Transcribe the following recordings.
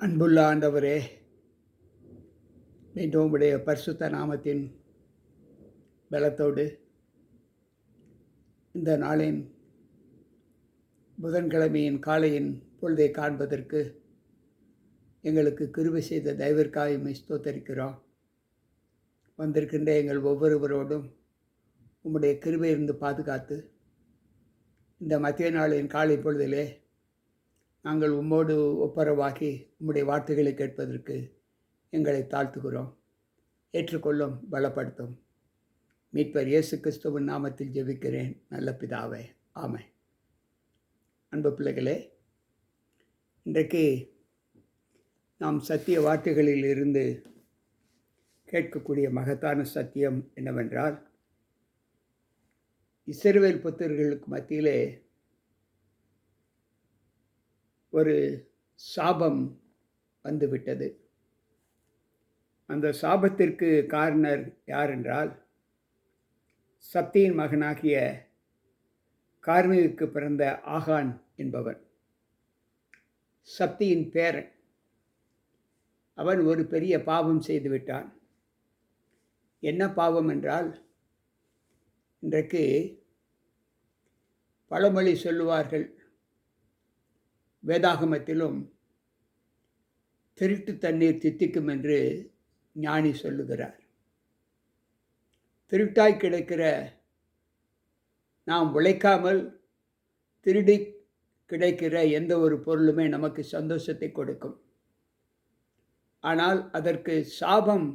அன்புள்ள ஆண்டவரே மீண்டும் உங்களுடைய பரிசுத்த நாமத்தின் பலத்தோடு இந்த நாளின் புதன்கிழமையின் காலையின் பொழுதை காண்பதற்கு எங்களுக்கு கிருவி செய்த தயவிற்காக உம்மை ஸ்தோத்தரிக்கிறோம். வந்திருக்கின்ற எங்கள் ஒவ்வொருவரோடும் உம்முடைய கிருபை இருந்து பாதுகாத்து இந்த மத்திய நாளின் காலை பொழுதிலே நாங்கள் உம்மோடு ஒப்பரவாகி உம்முடைய வார்த்தைகளை கேட்பதற்கு எங்களை தாழ்த்துகிறோம். ஏற்றுக்கொள்ளும் பலப்படுத்தும். மீட்பர் இயேசு கிறிஸ்துவின் நாமத்தில் ஜெபிக்கிறேன். நல்ல பிதாவே ஆமை அன்பு பிள்ளைகளே இன்றைக்கு நாம் சத்திய வார்த்தைகளில் இருந்து கேட்கக்கூடிய மகத்தான சத்தியம் என்னவென்றால் இஸ்ரவேல் புத்தர்களுக்கு மத்தியிலே ஒரு சாபம் வந்துவிட்டது. அந்த சாபத்திற்கு காரணர் யார் என்றால் மகனாகிய கார்மிகுக்கு பிறந்த ஆகான் என்பவன் சக்தியின் பேரன். அவன் ஒரு பெரிய பாவம் செய்துவிட்டான் என்ன பாவம் என்றால் இன்றைக்கு பழமொழி சொல்லுவார்கள் வேதாகமத்திலும் திருட்டு தண்ணீர் தித்திக்கும் என்று ஞானி சொல்லுகிறார். திருட்டாய் கிடைக்கிற நாம் உழைக்காமல் திருடி கிடைக்கிற எந்த ஒரு பொருளுமே நமக்கு சந்தோஷத்தை கொடுக்கும். ஆனால் அதற்கு சாபம்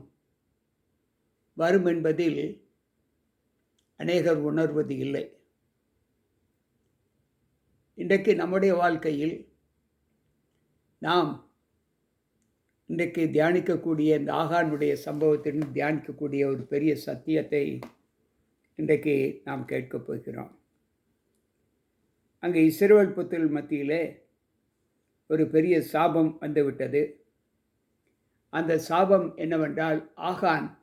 வரும் என்பதில் அநேகர் உணர்வது இல்லை. இன்றைக்கு நம்முடைய வாழ்க்கையில் நாம் இன்றைக்கு தியானிக்கக்கூடிய இந்த ஆகானுடைய சம்பவத்தின் தியானிக்கக்கூடிய ஒரு பெரிய சத்தியத்தை இன்றைக்கு நாம் கேட்கப் போகிறோம். அங்கே இஸ்ரேல் புத்தல் மத்தியிலே ஒரு பெரிய சாபம் வந்துவிட்டது. அந்த சாபம் என்னவென்றால் ஆகான்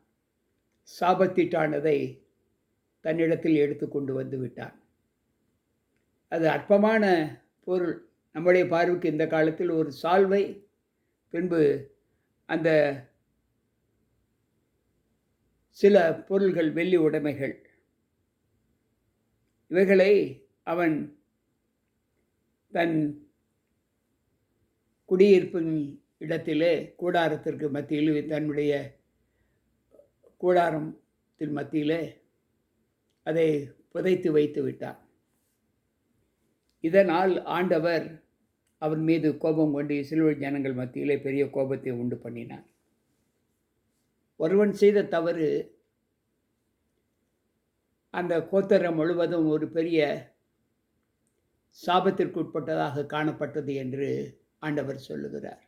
சாபத்திட்டானதை தன்னிடத்தில் எடுத்து கொண்டு வந்து விட்டான். அது அற்பமான பொருள். நம்முடைய பார்வைக்கு இந்த காலத்தில் ஒரு சால்வை பின்பு அந்த சில பொருள்கள் வெள்ளி உடைமைகள். இவைகளை அவன் தன் குடியிருப்பின் இடத்திலே கூடாரத்திற்கு மத்தியில் தன்னுடைய கூடாரத்தின் மத்தியிலே அதை புதைத்து வைத்து விட்டான். இதனால் ஆண்டவர் அவர் மீது கோபம் கொண்டு இஸ்ரேல் ஜனங்கள் மத்தியிலே பெரிய கோபத்தை உண்டு பண்ணினார். ஒருவன் செய்த தவறு அந்த கோத்தரம் முழுவதும் ஒரு பெரிய சாபத்திற்கு உட்பட்டதாக காணப்பட்டது என்று ஆண்டவர் சொல்லுகிறார்.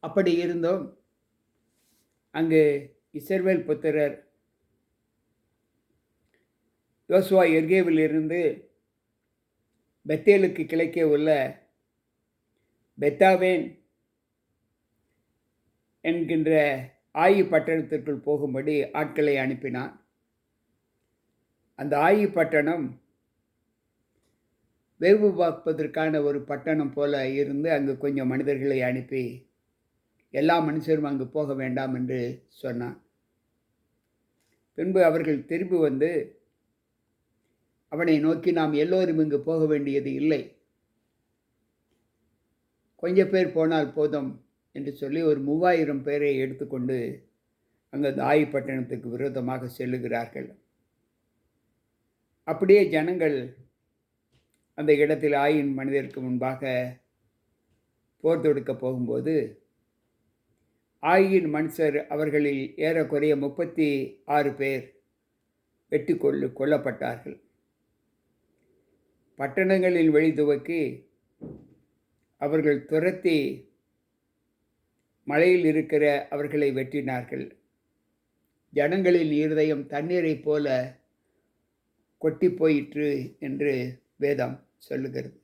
அப்படி இருந்தும். அங்கு இசர்வேல் புத்திரர் யோசுவா எர்கேவிலிருந்து பெத்தேலுக்கு கிழக்கே உள்ள பெத்தாவேன் என்கின்ற ஆயு பட்டணத்திற்குள் போகும்படி ஆட்களை அனுப்பினான். அந்த ஆயு பட்டணம் வேவு பார்ப்பதற்கான ஒரு பட்டணம் போல இருந்து அங்கு கொஞ்சம் மனிதர்களை அனுப்பி எல்லா மனுஷரும் அங்கு போக வேண்டாம் என்று சொன்னான். பின்பு அவர்கள் திரும்பி வந்து அவனை நோக்கி நாம் எல்லோரும் இங்கு போக வேண்டியது இல்லை. கொஞ்ச பேர் போனால் போதும் என்று சொல்லி ஒரு மூவாயிரம் பேரை எடுத்துக்கொண்டு அங்கே தாய் பட்டணத்துக்கு விரோதமாக செல்லுகிறார்கள். அப்படியே ஜனங்கள் அந்த இடத்தில் ஆயின் மனிதருக்கு முன்பாக போர் தொடுக்க போகும்போது ஆயின் மனுஷர் அவர்களில் ஏறக்குறைய முப்பத்தி ஆறு பேர் வெட்டி கொள்ளு கொல்லப்பட்டார்கள். பட்டணங்களில் வழி துவக்கி அவர்கள் துரத்தி மலையில் இருக்கிற அவர்களை வெட்டினார்கள். ஜனங்களின் இருதயம் தண்ணீரைப் போல கொட்டி போயிற்று என்று வேதம் சொல்லுகிறது.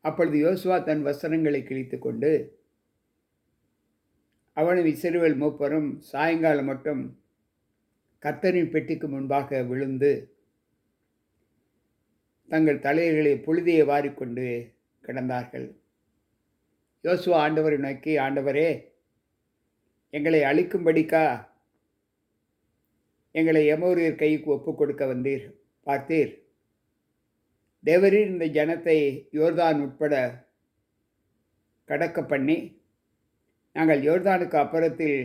அப்பொழுது யோசுவா தன் வசனங்களை கிழித்து கொண்டு அவனும் இசிறுவல் மூப்பரும் சாயங்காலம் மட்டும் கத்தரின் பெட்டிக்கு முன்பாக விழுந்து தங்கள் தலைகளை புழுதியை வாரிக்கொண்டு கிடந்தார்கள். யோசுவா ஆண்டவரை நோக்கி ஆண்டவரே எங்களை அழிக்கும்படிக்கா எங்களை எமோரியர் கைக்கு ஒப்புக் கொடுக்க வந்தீர் பார்த்தீர். தேவரீர் இந்த ஜனத்தை யோர்தான் உட்பட கடக்க பண்ணி நாங்கள் யோர்தானுக்கு அப்புறத்தில்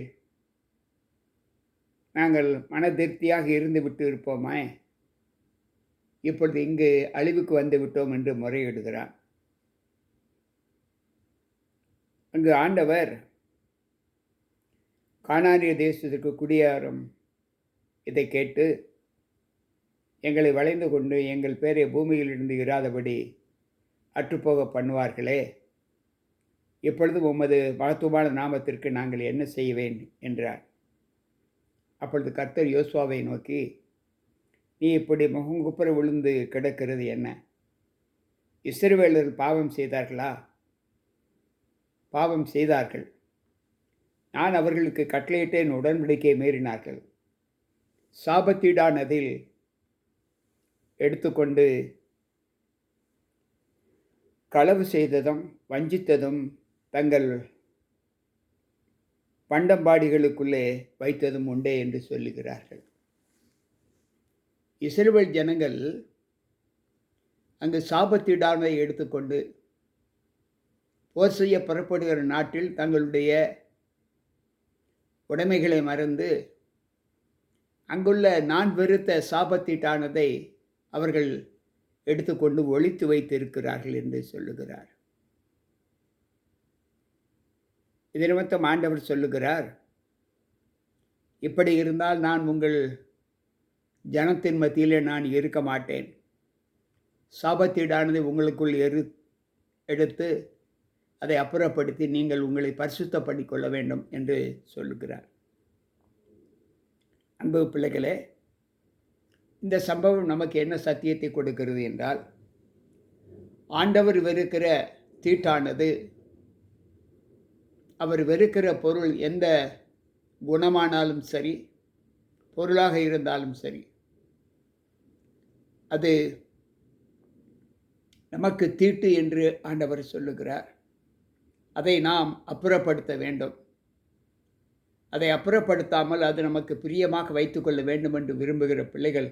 நாங்கள் மனதிருப்தியாக இருந்து விட்டு இருப்போமே இப்பொழுது இங்கு அழிவுக்கு வந்து விட்டோம் என்று முறையிடுகிறான். அங்கு ஆண்டவர் காணாரிய தேசத்திற்கு குடியாரும் இதை கேட்டு எங்களை வளைந்து கொண்டு எங்கள் பேரை பூமியிலிருந்து இராதபடி அற்றுப்போக பண்ணுவார்களே. இப்பொழுது உமது மகத்துவமான நாமத்திற்கு நாங்கள் என்ன செய்வேன்? என்றார். அப்பொழுது கர்த்தர் யோசுவாவை நோக்கி நீ இப்படி முகங்குப்புற விழுந்து கிடக்கிறது என்ன? இஸ்ரவேலர்கள் பாவம் செய்தார்களா? பாவம் செய்தார்கள். நான் அவர்களுக்கு கட்டளையிட்டேன் உடன்படிக்கையை மீறினார்கள். சாபத்தீடானதில் எடுத்துக்கொண்டு களவு செய்ததும் வஞ்சித்ததும் தங்கள் பண்டம்பாடிகளுக்குள்ளே வைத்ததும் உண்டே என்று சொல்லுகிறார்கள். இஸ்ரேல் ஜனங்கள் அங்கு சாபத்திடாமை எடுத்துக்கொண்டு போர் செய்ய புறப்படுகிற நாட்டில் தங்களுடைய உடைமைகளை மறந்து அங்குள்ள நான் வெறுத்த சாபத்தீட்டானதை அவர்கள் எடுத்துக்கொண்டு ஒழித்து வைத்திருக்கிறார்கள் என்று சொல்லுகிறார். இது ஆண்டவர் சொல்லுகிறார் இப்படி இருந்தால் நான் உங்கள் ஜனத்தின் மத்தியிலே நான் இருக்க மாட்டேன். சாபத்தீடானது உங்களுக்குள் எரு எடுத்து அதை அப்புறப்படுத்தி நீங்கள் உங்களை பரிசுத்தப்படி கொள்ள வேண்டும் என்று சொல்லுகிறார். அன்பு பிள்ளைகளே இந்த சம்பவம் நமக்கு என்ன சத்தியத்தை கொடுக்கிறது என்றால் ஆண்டவர் வெறுக்கிற தீட்டானது அவர் வெறுக்கிற பொருள் எந்த குணமானாலும் சரி பொருளாக இருந்தாலும் சரி அது நமக்கு தீட்டு என்று ஆண்டவர் சொல்லுகிறார். அதை நாம் அப்புறப்படுத்த வேண்டும். அதை அப்புறப்படுத்தாமல் அது நமக்கு பிரியமாக வைத்துக்கொள்ள வேண்டும் என்று விரும்புகிற பிள்ளைகள்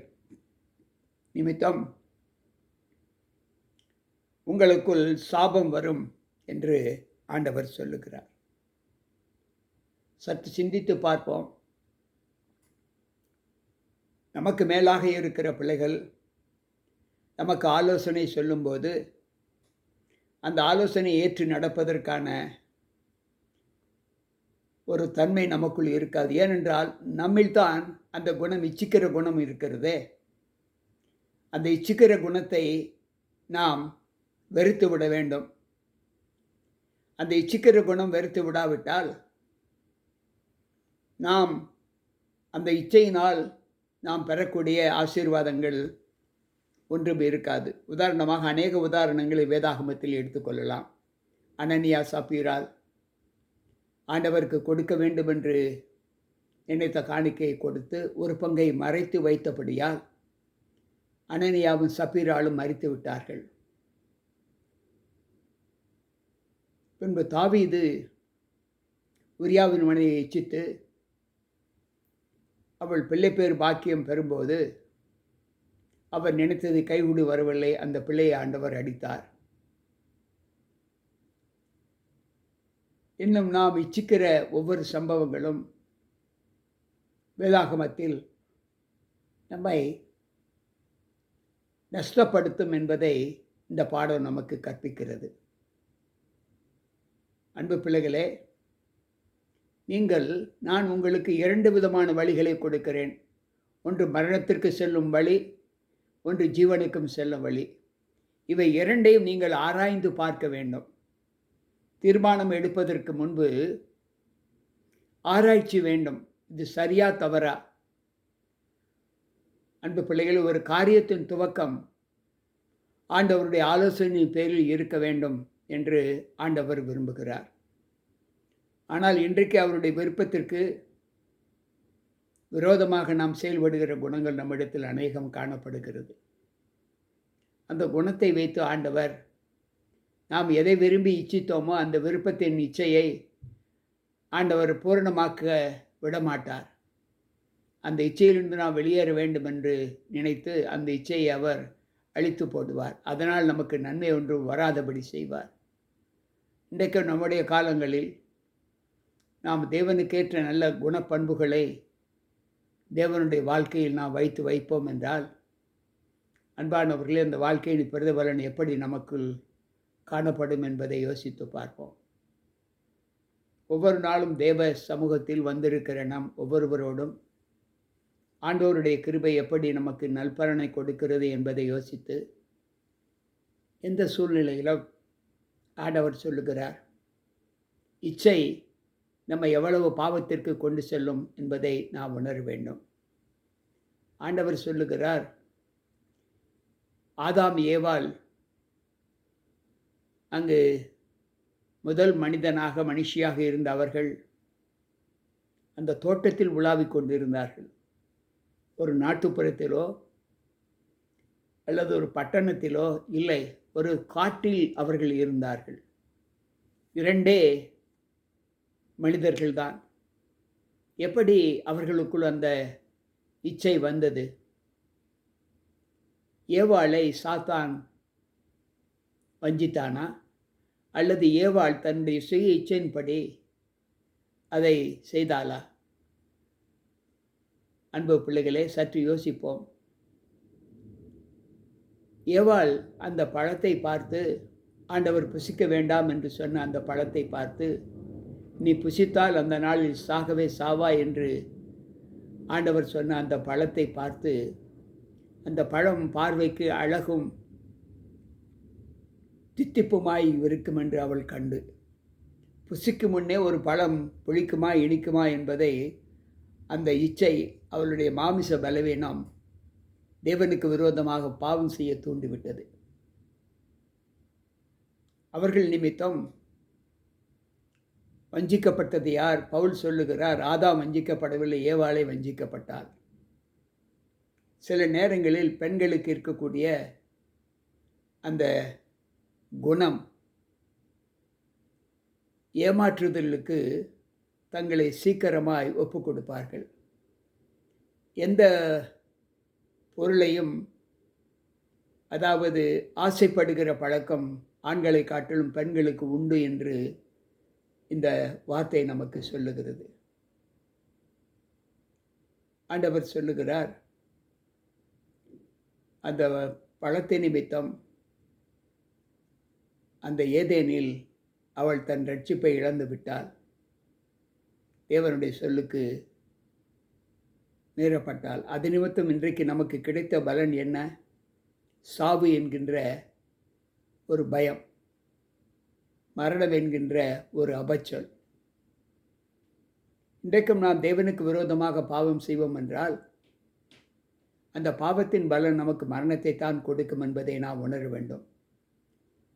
நிமித்தம் உங்களுக்குள் சாபம் வரும் என்று ஆண்டவர் சொல்லுகிறார். சற்று சிந்தித்து பார்ப்போம். நமக்கு மேலாக இருக்கிற பிள்ளைகள் நமக்கு ஆலோசனை சொல்லும்போது அந்த ஆலோசனை ஏற்று நடப்பதற்கான ஒரு தன்மை நமக்குள் இருக்காது. ஏனென்றால் நம்மில்தான் அந்த குணம் இச்சிக்கிற குணம் இருக்கிறதே. அந்த இச்சிக்கிற குணத்தை நாம் வெறுத்து விட வேண்டும். அந்த இச்சிக்கிற குணம் வெறுத்து விடாவிட்டால் நாம் அந்த இச்சையினால் நாம் பெறக்கூடிய ஆசீர்வாதங்கள் ஒன்றும் இருக்காது. உதாரணமாக அநேக உதாரணங்களை வேதாகமத்தில் எடுத்துக்கொள்ளலாம் அனனியா சப்பீரால் ஆண்டவருக்கு கொடுக்க வேண்டும் என்று நினைத்த காணிக்கையை கொடுத்து ஒரு பங்கை மறைத்து வைத்தபடியால் அனனியாவும் சப்பீராலும் மறித்து விட்டார்கள். பின்பு தாவீது உரியாவின் மனையை இச்சித்து அவள் பிள்ளைப்பேர் பாக்கியம் பெறும்போது அவர் நினைத்தது கைகூடி வரவில்லை. அந்த பிள்ளையை ஆண்டவர் அடித்தார். இன்னும் நாம் இச்சிக்கிற ஒவ்வொரு சம்பவங்களும் வேதாகமத்தில் நம்மை நஷ்டப்படுத்தும் என்பதை இந்த பாடம் நமக்கு கற்பிக்கிறது. அன்பு பிள்ளைகளே நீங்கள் நான் உங்களுக்கு இரண்டு விதமான வழிகளை கொடுக்கிறேன். ஒன்று மரணத்திற்கு செல்லும் வழி ஒன்று ஜீவனுக்கும் செல்லும் வழி. இவை இரண்டையும் நீங்கள் ஆராய்ந்து பார்க்க வேண்டும். தீர்மானம் எடுப்பதற்கு முன்பு ஆராய்ச்சி வேண்டும். இது சரியா தவறா? அன்பு பிள்ளைகள் ஒரு காரியத்தின் துவக்கம் ஆண்டவருடைய ஆலோசனை பேரில் இருக்க வேண்டும் என்று ஆண்டவர் விரும்புகிறார். ஆனால் இன்றைக்கு அவருடைய விருப்பத்திற்கு விரோதமாக நாம் செயல்படுகிற குணங்கள் நம்மிடத்தில் அநேகம் காணப்படுகிறது. அந்த குணத்தை வைத்து ஆண்டவர் நாம் எதை விரும்பி இச்சித்தோமோ அந்த விருப்பத்தின் இச்சையை ஆண்டவர் பூரணமாக்க விடமாட்டார். அந்த இச்சையிலிருந்து நாம் வெளியேற வேண்டும் என்று நினைத்து அந்த இச்சையை அவர் அழித்து போடுவார். அதனால் நமக்கு நன்மை ஒன்றும் வராதபடி செய்வார். இன்றைக்கு நம்முடைய காலங்களில் நாம் தேவனுக்கேற்ற நல்ல குணப்பண்புகளை தேவனுடைய வாழ்க்கையில் நாம் வைத்து வைப்போம் என்றால் அன்பானவர்களே அந்த வாழ்க்கையின் பிரதிபலன் எப்படி நமக்குள் காணப்படும் என்பதை யோசித்து பார்ப்போம். ஒவ்வொரு நாளும் தேவ சமூகத்தில் வந்திருக்கிற நாம் ஒவ்வொருவரோடும் ஆண்டோருடைய கிருபை எப்படி நமக்கு நல்பலனை கொடுக்கிறது என்பதை யோசித்து எந்த சூழ்நிலையிலும் ஆண்டவர் சொல்லுகிறார் இச்சை நம்ம எவ்வளவு பாவத்திற்கு கொண்டு செல்லும் என்பதை நாம் உணர வேண்டும். ஆண்டவர் சொல்லுகிறார் ஆதாம் ஏவால் அங்கு முதல் மனிதனாக மனுஷியாக இருந்த அவர்கள் அந்த தோட்டத்தில் உலாவிக் கொண்டிருந்தார்கள். ஒரு நாட்டுப்புறத்திலோ அல்லது ஒரு பட்டணத்திலோ இல்லை ஒரு காட்டில் அவர்கள் இருந்தார்கள். இரண்டே மனிதர்கள்தான். எப்படி அவர்களுக்குள் அந்த இச்சை வந்தது? ஏவாளை சாத்தான் வஞ்சித்தானா? அல்லது ஏவாள் தன்னுடைய சுய இச்சையின்படி அதை செய்தாளா? அன்பு பிள்ளைகளே சற்று யோசிப்போம். ஏவாள் அந்த பழத்தை பார்த்து ஆண்டவர் புசிக்க வேண்டாம் என்று சொன்ன அந்த பழத்தை பார்த்து நீ புசித்தால் அந்த நாளில் சாகவே சாவா என்று ஆண்டவர் சொன்ன அந்த பழத்தை பார்த்து அந்த பழம் பார்வைக்கு அழகும் தித்திப்புமாய் இருக்கும் என்று அவள் கண்டு. புசிக்கும் முன்னே ஒரு பழம் புளிக்குமா இனிக்குமா என்பதை அந்த இச்சை அவளுடைய மாமிச பலவீனம் தேவனுக்கு விரோதமாக பாவம் செய்ய தூண்டிவிட்டது. அவர்கள் நிமித்தம் வஞ்சிக்கப்பட்டது யார்? பவுல் சொல்லுகிறார் ராதா வஞ்சிக்கப்படவில்லை ஏவாளை வஞ்சிக்கப்பட்டார். சில நேரங்களில் பெண்களுக்கு இருக்கக்கூடிய அந்த குணம் ஏமாற்றுதலுக்கு தங்களை சீக்கிரமாய் ஒப்பு கொடுப்பார்கள். எந்த பொருளையும் அதாவது ஆசைப்படுகிற பழக்கம் ஆண்களை காட்டிலும் பெண்களுக்கு உண்டு என்று இந்த வார்த்தை நமக்கு சொல்லுகிறது. ஆண்டவர் சொல்லுகிறார் அந்த பழத்தை நிமித்தம் அந்த ஏதேனில் அவள் தன் ரட்சிப்பை இழந்து விட்டாள். தேவனுடைய சொல்லுக்கு மீறப்பட்டால் அது நிமித்தம் இன்றைக்கு நமக்கு கிடைத்த பலன் என்ன? சாவு என்கின்ற ஒரு பயம். மரணம் என்கின்ற ஒரு அபச்சொல். இன்றைக்கும் நாம் தேவனுக்கு விரோதமாக பாவம் செய்வோம் என்றால் அந்த பாவத்தின் பலன் நமக்கு மரணத்தை தான் கொடுக்கும் என்பதை நாம் உணர வேண்டும்.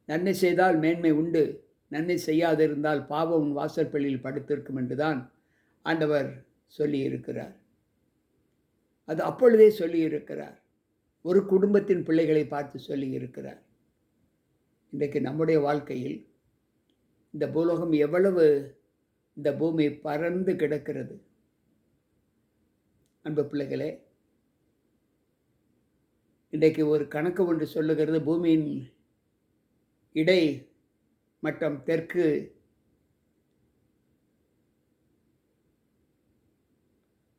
நன்மை செய்தால் மேன்மை உண்டு நன்மை செய்யாதிருந்தால் பாவம் உன் வாசற்பள்ளியில் படுத்திருக்கும் என்றுதான் ஆண்டவர் சொல்லியிருக்கிறார். அது அப்பொழுதே சொல்லியிருக்கிறார். ஒரு குடும்பத்தின் பிள்ளைகளை பார்த்து சொல்லியிருக்கிறார். இன்றைக்கு நம்முடைய வாழ்க்கையில் இந்த பூலோகம் எவ்வளவு இந்த பூமி பறந்து கிடக்கிறது? அன்பு பிள்ளைகளே இன்றைக்கு ஒரு கணக்கு ஒன்று சொல்லுகிறது. பூமியின் இடை மட்டம் தெற்கு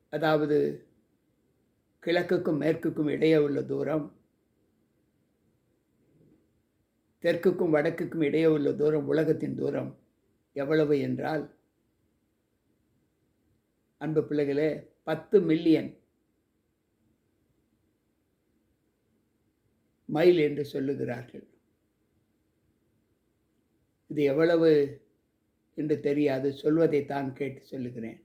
அதாவது கிழக்குக்கும் மேற்குக்கும் இடையே உள்ள தூரம். தெற்குக்கும் வடக்குக்கும் இடையே உள்ள தூரம் உலகத்தின் தூரம் எவ்வளவு என்றால் அன்பு பிள்ளைகளே பத்து மில்லியன் மைல் என்று சொல்லுகிறார்கள். இது எவ்வளவு என்று தெரியாது சொல்வதை தான் கேட்டு சொல்லுகிறேன்.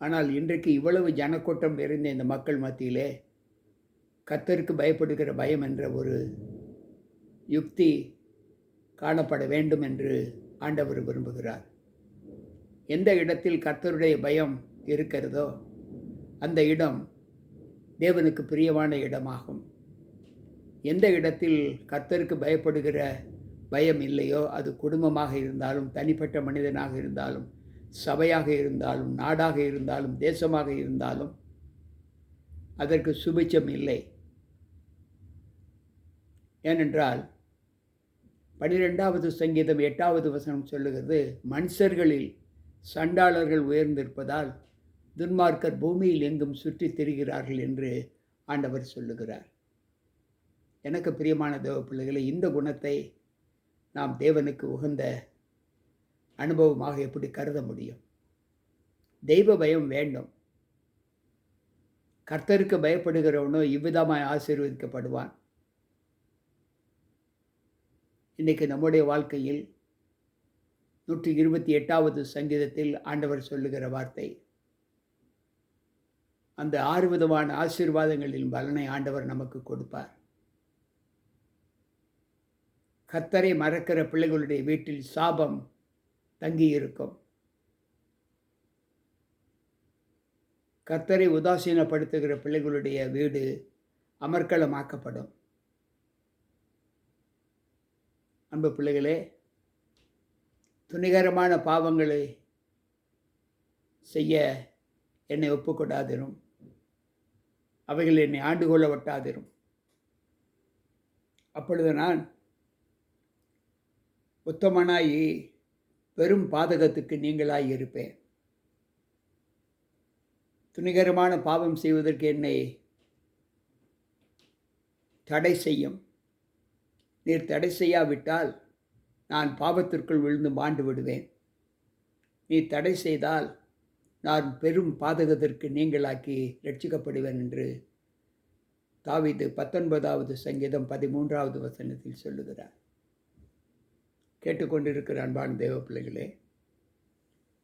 ஆனால் இன்றைக்கு இவ்வளவு ஜனக்கூட்டம் நிறைந்த இந்த மக்கள் மத்தியிலே கத்தருக்கு பயப்படுகிற பயம் என்ற ஒரு யுக்தி காணப்பட வேண்டும் என்று ஆண்டவர் விரும்புகிறார். எந்த இடத்தில் கர்த்தருடைய பயம் இருக்கிறதோ அந்த இடம் தேவனுக்கு பிரியமான இடமாகும். எந்த இடத்தில் கர்த்தருக்கு பயப்படுகிற பயம் இல்லையோ அது குடும்பமாக இருந்தாலும் தனிப்பட்ட மனிதனாக இருந்தாலும் சபையாக இருந்தாலும் நாடாக இருந்தாலும் தேசமாக இருந்தாலும் அதற்கு சுபிச்சம் இல்லை. ஏனென்றால் பனிரெண்டாவது சங்கீதம் எட்டாவது வசனம் சொல்லுகிறது மனுஷர்களில் சண்டாளர்கள் உயர்ந்திருப்பதால் துன்மார்க்கர் பூமியில் எங்கும் சுற்றித் திரிகிறார்கள் என்று ஆண்டவர் சொல்லுகிறார். எனக்கு பிரியமான தேவ பிள்ளைகளை இந்த குணத்தை நாம் தேவனுக்கு உகந்த அனுபவமாக எப்படி கருத முடியும்? தெய்வ பயம் வேண்டும். கர்த்தருக்கு பயப்படுகிறவனோ இவ்விதமாய் ஆசீர்வதிக்கப்படுவான். இன்றைக்கு நம்முடைய வாழ்க்கையில் நூற்றி இருபத்தி எட்டாவது சங்கீதத்தில் ஆண்டவர் சொல்லுகிற வார்த்தை. அந்த ஆறு விதமான ஆசீர்வாதங்களின் பலனை ஆண்டவர் நமக்கு கொடுப்பார். கத்தரை மறக்கிற பிள்ளைகளுடைய வீட்டில் சாபம் தங்கியிருக்கும். கர்த்தரை உதாசீனப்படுத்துகிற பிள்ளைகளுடைய வீடு அமர்க்களமாக்கப்படும். அன்பு பிள்ளைகளே துணிகரமான பாவங்களை செய்ய என்னை ஒப்புக்கொடாதிரும். அவைகள் என்னை ஆண்டுகொள்ள வட்டாதிரும் அப்பொழுது நான் உத்தமனாயி பெரும் பாதகத்துக்கு நீங்களாய் இருப்பேன். துணிகரமான பாவம் செய்வதற்கு என்னை தடை செய்யும். நீர் தடை செய்யாவிட்டால் நான் பாவத்திற்குள் விழுந்து மாண்டு விடுவேன். நீ தடை செய்தால் நான் பெரும் பாதகத்திற்கு நீங்களாக்கி ரட்சிக்கப்படுவேன் என்று தாவிது பத்தொன்பதாவது சங்கீதம் பதிமூன்றாவது வசனத்தில் சொல்லுகிறார். கேட்டுக்கொண்டிருக்கிற அன்பான தேவ பிள்ளைகளே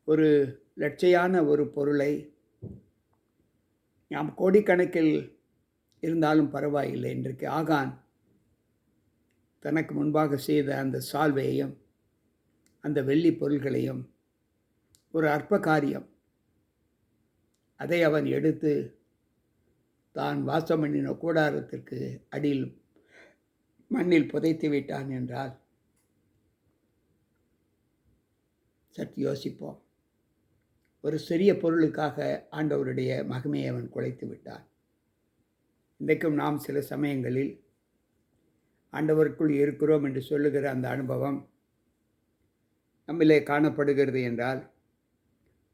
ஒரு லட்சையான ஒரு பொருளை நாம் கோடிக்கணக்கில் இருந்தாலும் பரவாயில்லை. இன்றைக்கு ஆகான் தனக்கு முன்பாக செய்த அந்த சால்வையையும் அந்த வெள்ளி பொருள்களையும் ஒரு அற்ப காரியம் அதை அவன் எடுத்து தான் வாசம் பண்ணின கூடாரத்திற்கு அடியில் மண்ணில் புதைத்து விட்டான் என்றால் சற்று யோசிப்போம். ஒரு சிறிய பொருளுக்காக ஆண்டவருடைய மகிமையை அவன் குலைத்து விட்டான். இன்றைக்கும் நாம் சில சமயங்களில் ஆண்டவருக்குள் இருக்கிறோம் என்று சொல்லுகிற அந்த அனுபவம் நம்மிலே காணப்படுகிறது என்றால்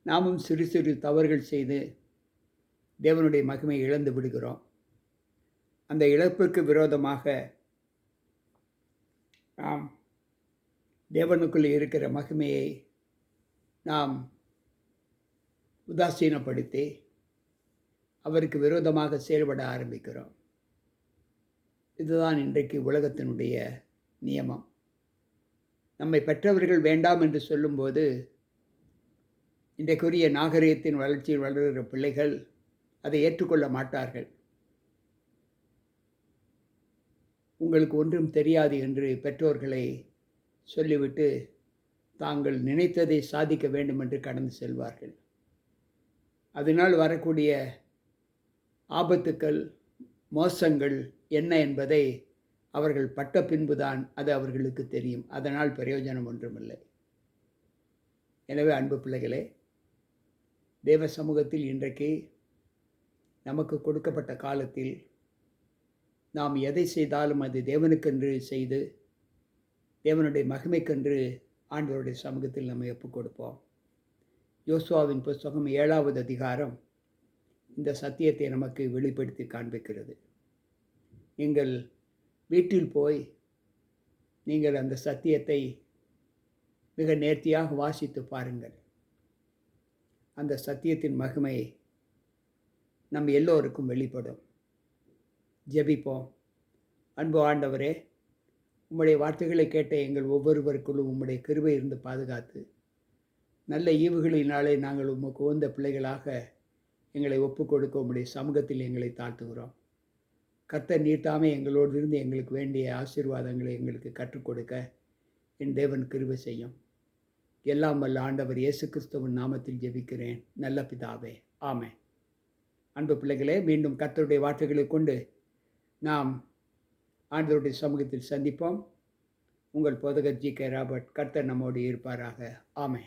நாமும் சிறு சிறு தவறுகள் செய்து தேவனுடைய மகிமை இழந்து விடுகிறோம். அந்த இழப்புக்கு விரோதமாக நாம் தேவனுக்குள் இருக்கிற மகிமையை நாம் உதாசீனப்படுத்தி அவருக்கு விரோதமாக செயல்பட ஆரம்பிக்கிறோம். இதுதான் இன்றைக்கு உலகத்தினுடைய நியமம். நம்மை பெற்றவர்கள் வேண்டாம் என்று சொல்லும்போது இன்றைக்குரிய நாகரிகத்தின் வளர்ச்சியில் வளர்கிற பிள்ளைகள் அதை ஏற்றுக்கொள்ள மாட்டார்கள். உங்களுக்கு ஒன்றும் தெரியாது என்று பெற்றோர்களை சொல்லிவிட்டு தாங்கள் நினைத்ததை சாதிக்க வேண்டும் என்று கடந்து செல்வார்கள். அதனால் வரக்கூடிய ஆபத்துக்கள் மோசங்கள் என்ன என்பதை அவர்கள் பட்ட பின்புதான் அது அவர்களுக்கு தெரியும். அதனால் பிரயோஜனம் ஒன்றுமில்லை. எனவே அன்பு பிள்ளைகளே தேவ சமூகத்தில் இன்றைக்கு நமக்கு கொடுக்கப்பட்ட காலத்தில் நாம் எதை செய்தாலும் அது தேவனுக்கென்று செய்து தேவனுடைய மகிமைக்கென்று ஆண்டவருடைய சமூகத்தில் நம்ம ஒப்புக் கொடுப்போம். யோசுவாவின் புஸ்தகம் ஏழாவது அதிகாரம் இந்த சத்தியத்தை நமக்கு வெளிப்படுத்தி காண்பிக்கிறது. நீங்கள் வீட்டில் போய் நீங்கள் அந்த சத்தியத்தை மிக நேர்த்தியாக வாசித்து பாருங்கள். அந்த சத்தியத்தின் மகிமை நம் எல்லோருக்கும் வெளிப்படும். ஜெபிப்போம். அன்பு ஆண்டவரே உம்முடைய வார்த்தைகளை கேட்ட எங்கள் ஒவ்வொருவருக்குள்ளும் உம்முடைய கிருபை இருந்து பாதுகாத்து நல்ல ஈவுகளினாலே நாங்கள் உமக்கு உகந்த பிள்ளைகளாக எங்களை ஒப்பு கொடுக்க உம்முடைய சமூகத்தில் எங்களை தாழ்த்துகிறோம். கர்த்தர் நீட்டாமே எங்களோடு இருந்து எங்களுக்கு வேண்டிய ஆசீர்வாதங்களை எங்களுக்கு கற்றுக் கொடுக்க என் தேவன் கிருபை செய்யும். எல்லாம் வல்ல ஆண்டவர் இயேசு கிறிஸ்துவின் நாமத்தில் ஜெபிக்கிறேன். நல்ல பிதாவே. ஆமே அன்பு பிள்ளைகளே மீண்டும் கர்த்தருடைய வார்த்தைகளை கொண்டு நாம் ஆண்டவருடைய சமூகத்தில் சந்திப்போம். உங்கள் போதகர் ஜி கே ராபர்ட் கர்த்தர் நம்மோடு இருப்பாராக. ஆமே